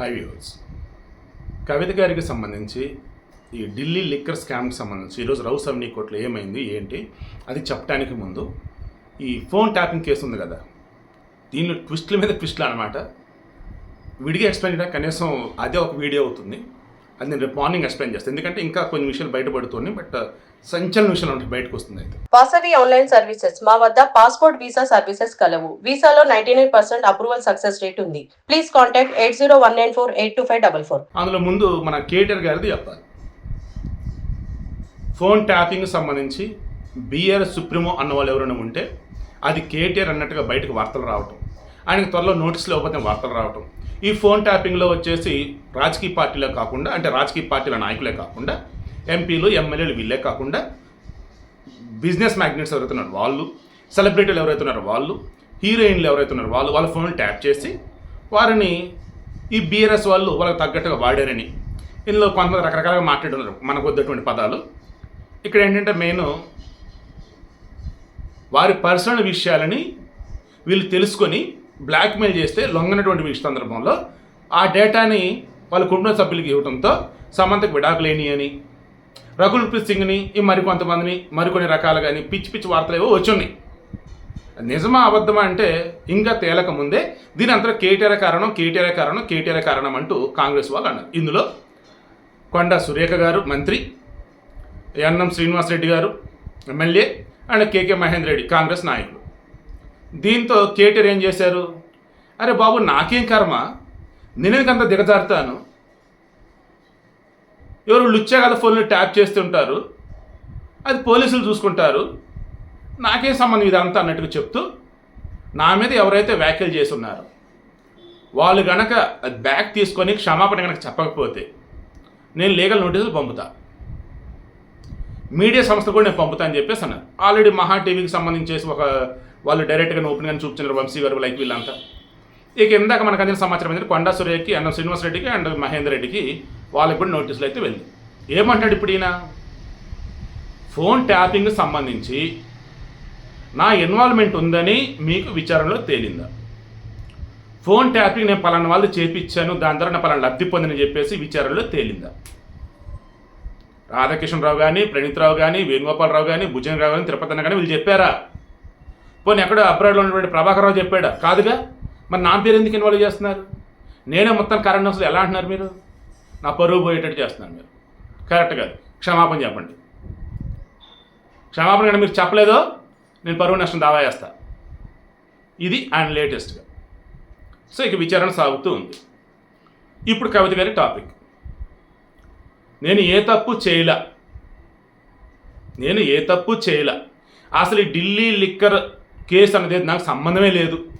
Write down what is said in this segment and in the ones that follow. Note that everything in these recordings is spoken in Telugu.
హై వ్యూవర్స్ కవిత గారికి సంబంధించి ఈ ఢిల్లీ లిక్కర్ స్కామ్కి సంబంధించి ఈరోజు రౌ సవనీ కోర్టులో ఏమైంది ఏంటి అది చెప్పడానికి ముందు ఈ ఫోన్ ట్యాపింగ్ కేసు ఉంది కదా దీనిలో ట్విస్ట్ల మీద ట్విస్ట్లు అనమాట విడిగా ఎక్స్ప్లెయిన్ చేయడానికి కనీసం అదే ఒక వీడియో అవుతుంది. అది నేను రేపు మార్నింగ్ ఎక్స్ప్లెయిన్ చేస్తాను ఎందుకంటే ఇంకా కొన్ని విషయాలు బయటపడుతున్నాయి బట్ సంచలన విషయాలు ఉంటాయి బయటకు వస్తుంది అయితే వాసవి ఆన్లైన్ సర్వీసెస్. మా వద్ద పాస్పోర్ట్ వీసా సర్వీసెస్ కలవు. వీసాలో ninety nine percent approval success rate ఉంది. Please contact eight zero one nine four eight two five double four. అందులో ముందు మన కేటీఆర్ గారిది చెప్పాలి. ఫోన్ ట్యాపింగ్ సంబంధించి బీఆర్ సుప్రీమో అన్న వాళ్ళు ఎవరైనా ఉంటే అది కేటీఆర్ అన్నట్టుగా బయటకు వార్తలు రావటం ఆయనకి త్వరలో నోటీసులు ఇవ్వకపోతే వార్తలు రావటం ఈ ఫోన్ ట్యాపింగ్లో వచ్చేసి రాజకీయ పార్టీలే కాకుండా అంటే రాజకీయ పార్టీల నాయకులే కాకుండా ఎంపీలు ఎమ్మెల్యేలు వీళ్ళే కాకుండా బిజినెస్ మ్యాగ్నెట్స్ ఎవరైతే వాళ్ళు సెలబ్రిటీలు ఎవరైతే వాళ్ళు హీరోయిన్లు ఎవరైతే వాళ్ళు వాళ్ళ ఫోన్లు ట్యాప్ చేసి వారిని ఈ బీఆర్ఎస్ వాళ్ళు వాళ్ళకి తగ్గట్టుగా వాడారని. ఇందులో కొంతమంది రకరకాలుగా మాట్లాడుతున్నారు మనకు వద్దటువంటి పదాలు. ఇక్కడ ఏంటంటే మెయిన్ వారి పర్సనల్ విషయాలని వీళ్ళు తెలుసుకొని బ్లాక్మెయిల్ చేస్తే లొంగనటువంటి విషయ సందర్భంలో ఆ డేటాని వాళ్ళ కుటుంబ సభ్యులకి ఇవ్వడంతో సమంతకు విడాకులేని అని రఘుల్ ప్రీత్ సింగ్ని ఈ మరికొంతమందిని మరికొన్ని రకాలుగా అని పిచ్చి పిచ్చి వార్తలు ఏవో వచ్చున్నాయి. నిజమా అబద్ధమా అంటే ఇంకా తేలక ముందే దీని అంతా కేటీఆర్ కారణం కేటీఆర్ కారణం కేటీఆర్ కారణం అంటూ కాంగ్రెస్ వాళ్ళు అన్నారు. ఇందులో కొండ సురేఖ గారు మంత్రి ఎన్ఎం శ్రీనివాసరెడ్డి గారు MLA and KK Mahender Reddy Congress నాయకులు. దీంతో కేటీఆర్ ఏం చేశారు? అరే బాబు నాకేం కర్మ? నేనేందుకంత దిగజారుతాను? ఎవరు లుచ్చా కదా ఫోన్లు ట్యాప్ చేస్తుంటారు? అది పోలీసులు చూసుకుంటారు. నాకేం సంబంధం ఇదంతా అన్నట్టుగా చెప్తూ నా మీద ఎవరైతే వ్యాఖ్యలు చేసి ఉన్నారో వాళ్ళు గనక అది బ్యాక్ తీసుకొని క్షమాపణ కనుక చెప్పకపోతే నేను లీగల్ నోటీసులు పంపుతా. మీడియా సంస్థ కూడా నేను పంపుతా అని చెప్పేసి అన్నారు. ఆల్రెడీ మహా టీవీకి సంబంధించేసి ఒక వాళ్ళు డైరెక్ట్గా ఓపెన్ గానే చూపించారు వంశీ గారు లైక్ వీళ్ళంతా. ఇక ఇందాక మనకు అందిన సమాచారం ఏంటంటే కొండా సురేఖ్కి అన్న శ్రీనివాస్ రెడ్డికి అండ్ మహేందర్ రెడ్డికి వాళ్ళకి కూడా నోటీసులు అయితే వెళ్ళి. ఏమంటాడు ఇప్పుడు ఈయన? ఫోన్ ట్యాపింగ్ సంబంధించి నా ఇన్వాల్వ్మెంట్ ఉందని మీకు విచారణలో తేలిందా? ఫోన్ ట్యాపింగ్ నేను పలానా వాళ్ళు చేపించాను దాని ద్వారా నేను పలానా లబ్ధి పొందని చెప్పేసి విచారణలో తేలిందా? రాధాకిషన్రావు కానీ ప్రణీత్రావు కానీ వేణుగోపాలరావు కానీ భుజంగరావు కానీ తిరుపతి అన్న కానీ వీళ్ళు చెప్పారా? పోనీ ఎక్కడో అబ్రాడ్లో ఉన్నటువంటి ప్రభాకర్రావు చెప్పాడా? కాదుగా? మరి నా పేరు ఎందుకు ఇన్వాల్వ్ చేస్తున్నారు? నేనే మొత్తం కరెంట్ అసలు ఎలా అంటున్నారు మీరు? నా పరువు పోయేటట్టు చేస్తున్నారు మీరు. కరెక్ట్ కాదు. క్షమాపణ చెప్పండి. క్షమాపణ కానీ మీరు చెప్పలేదో నేను పరువు నష్టం దావా చేస్తా. ఇది అండ్ లేటెస్ట్గా సో ఇక విచారణ సాగుతూ ఉంది. ఇప్పుడు కవిత గారి టాపిక్. నేను ఏ తప్పు చేయలా? నేను ఏ తప్పు చేయలా? అసలు ఈ ఢిల్లీ లిక్కర్ కేసు అనేది నాకు సంబంధమే లేదు.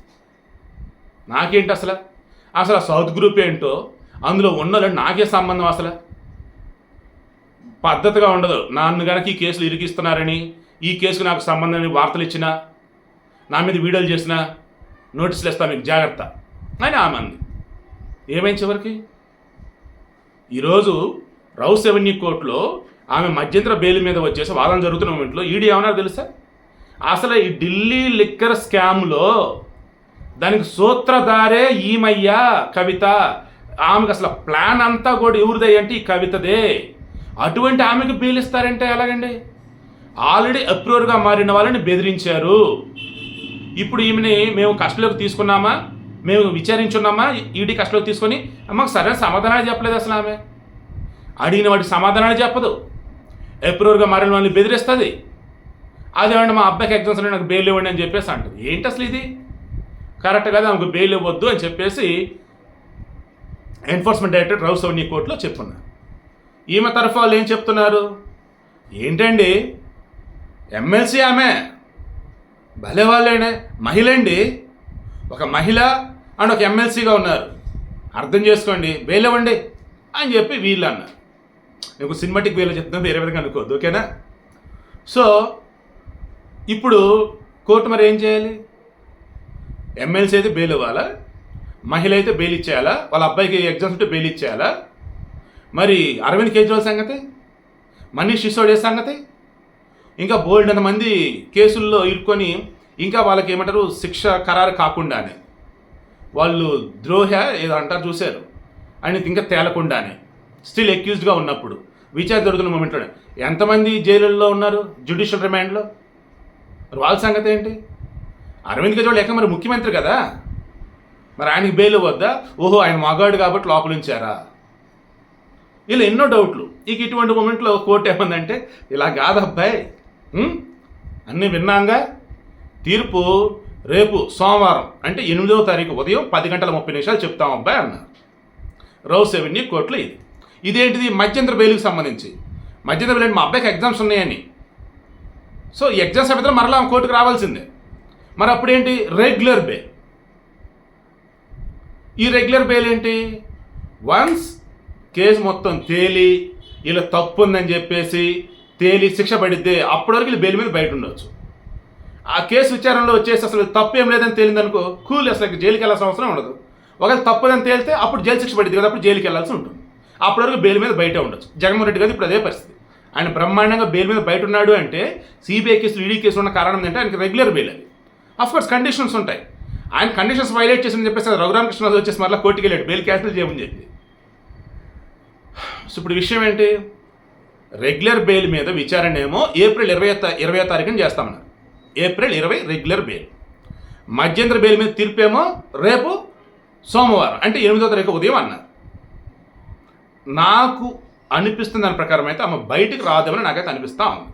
నాకేంటి అసలు? అసలు ఆ సౌత్ గ్రూప్ ఏంటో అందులో ఉన్న నాకే సంబంధం అసలు. పద్ధతిగా ఉండదు. నన్ను గనక ఈ కేసులు ఇరికిస్తున్నారని ఈ కేసుకు నాకు సంబంధం వార్తలు ఇచ్చినా నా మీద వీడియోలు చేసినా నోటీసులు ఇస్తా మీకు జాగ్రత్త. అని ఆమె అంది. ఏమైంది చివరికి? ఈరోజు రౌస్ ఎవెన్యూ కోర్టులో ఆమె మధ్యంతర బెయిల్ మీద వచ్చేసి వాదన జరుగుతున్న మూమెంట్లో ఈడీ ఏమన్నారు తెలుసా? అసలు ఈ ఢిల్లీ లిక్కర్ స్కామ్లో దానికి సూత్రధారే ఈమయ్య కవిత ఆమెకు అసలు ప్లాన్ అంతా కూడా ఎవరిదే అంటే ఈ కవితదే. అటువంటి ఆమెకు బెయిల్ ఇస్తారంటే ఎలాగండి? ఆల్రెడీ అప్రూవర్గా మారిన వాళ్ళని బెదిరించారు. ఇప్పుడు ఈమెని మేము కష్టలోకి తీసుకున్నామా? మేము విచారించున్నామా? ఈడీ కష్టలోకి తీసుకొని మాకు సరైన సమాధానాలు చెప్పలేదు అసలు ఆమె. అడిగిన వాటి సమాధానాలు చెప్పదు. అప్రూవర్గా మారిన వాళ్ళని బెదిరిస్తుంది. అదేమంటే మా అబ్బాయికి ఎగ్జామ్స్ నాకు బెయిల్ ఇవ్వండి అని చెప్పేసి అంటుంది. ఏంటి అసలు ఇది? కరెక్ట్ కదా ఆమెకు బెయిల్ ఇవ్వద్దు అని చెప్పేసి ఎన్ఫోర్స్మెంట్ డైరెక్టర్ రౌస్ అవన్నీ కోర్టులో చెప్తున్నారు ఈమె తరఫు వాళ్ళు ఏం చెప్తున్నారు? ఏంటండి? ఎమ్మెల్సీ ఆమె. భలే వాళ్ళేనే. మహిళ అండి ఒక మహిళ అండ్ ఒక ఎమ్మెల్సీగా ఉన్నారు. అర్థం చేసుకోండి. బెయిల్ అని చెప్పి వీళ్ళు అన్నారు. నీకు సినిమాటిక్ వేలో చెప్తున్నా వేరే విధంగా అనుకోవద్దు ఓకేనా? సో ఇప్పుడు కోర్టు మరి ఏం చేయాలి? ఎమ్మెల్సీ అయితే బెయిల్ ఇవ్వాలా? మహిళ అయితే బెయిల్ ఇచ్చేయాలా? వాళ్ళ అబ్బాయికి ఎగ్జామ్స్ ఉంటే బెయిల్ ఇచ్చేయాలా? మరి అరవింద్ కేజ్రీవాల్ సంగతి? మనీష్ సిసోడియా సంగతి? ఇంకా బోల్డ్ మంది కేసుల్లో ఇరుక్కొని ఇంకా వాళ్ళకి ఏమంటారు? శిక్ష ఖరారు కాకుండానే. వాళ్ళు ద్రోహ ఏదో అంటారు చూశారు. ఆయన ఇంకా తేలకుండానే. స్టిల్ ఎక్యూజ్డ్గా ఉన్నప్పుడు. విచారణ జరుగుతున్న మూమెంట్లోనే ఎంతమంది జైలుల్లో ఉన్నారు? జ్యుడిషియల్ రిమాండ్లో వాళ్ళ సంగతి ఏంటి అరవింద్ కేజ్రీవాల్ లేక మరి ముఖ్యమంత్రి కదా? మరి ఆయనకి బెయిల్ వద్దా? ఓహో ఆయన మగాడు కాబట్టి లోపలించారా ఇలా ఎన్నో డౌట్లు. ఇక ఇటువంటి మూమెంట్లో కోర్టు ఏమందంటే ఇలా కాదబ్బాయి అన్నీ విన్నాంగా? తీర్పు రేపు సోమవారం అంటే ఎనిమిదవ తారీఖు ఉదయం పది గంటల ముప్పై నిమిషాలు చెప్తాం అబ్బాయి అన్నారు రౌస్ ఎవెన్యూ కోర్టులో ఇది. ఇదేంటిది? మధ్యంతర బెయిల్కి సంబంధించి. మధ్యంతర బెయిల్ అంటే మా అబ్బాయికి ఎగ్జామ్స్ ఉన్నాయని. సో ఎగ్జామ్స్ అయిపోతే మరలా కోర్టుకు రావాల్సిందే. మరి అప్పుడేంటి? Regular bail. ఈ రెగ్యులర్ బెయిల్ ఏంటి? వన్స్ కేసు మొత్తం తేలి ఇలా తప్పు ఉందని చెప్పేసి తేలి శిక్ష పడితే అప్పటి వరకు బెయిల్ మీద బయట ఉండొచ్చు ఆ కేసు విచారణలో వచ్చేసి అసలు తప్పు ఏం లేదని తేలిందనుకో కూల్ అసలు జైలుకి వెళ్ళాల్సిన అవసరం ఉండదు. ఒకవేళ తప్పుదని తేలితే అప్పుడు జైలు శిక్ష పడింది కదా అప్పుడు జైలుకి వెళ్ళాల్సి ఉంటుంది. అప్పటి వరకు బెయిల్ మీద బయట ఉండొచ్చు. జగన్మోహన్ రెడ్డి గారు ఇప్పుడు అదే పరిస్థితి. ఆయన బ్రహ్మాండంగా బెయిల్ మీద బయట ఉన్నాడు అంటే సిబిఐ కేసులు ఈడీ కేసులు ఉన్న కారణం ఏంటంటే ఆయనకి రెగ్యులర్ బెయిల్ అది. అఫ్ కోర్స్ కండిషన్స్ ఉంటాయి. ఆయన కండిషన్స్ వైలేట్ చేసిందని చెప్పేసి రఘురామకృష్ణరాజు వచ్చేసి మరలా కోర్టుకి వెళ్ళాడు. బెయిల్ క్యాన్సిల్ చేయమని చెప్పి. సో ఇప్పుడు విషయం ఏంటి? రెగ్యులర్ బెయిల్ మీద విచారణ ఏమో ఏప్రిల్ ఇరవై ఇరవై తారీఖున చేస్తామన్నారు. ఏప్రిల్ ఇరవై రెగ్యులర్ బెయిల్. మధ్యంతర బెయిల్ మీద తీర్పు ఏమో రేపు సోమవారం అంటే ఎనిమిదో తారీఖు ఉదయం అన్నారు. నాకు అనిపిస్తుంది దాని ప్రకారం అయితే ఆమె బయటికి రాదేమని నాకైతే అనిపిస్తా ఉంది.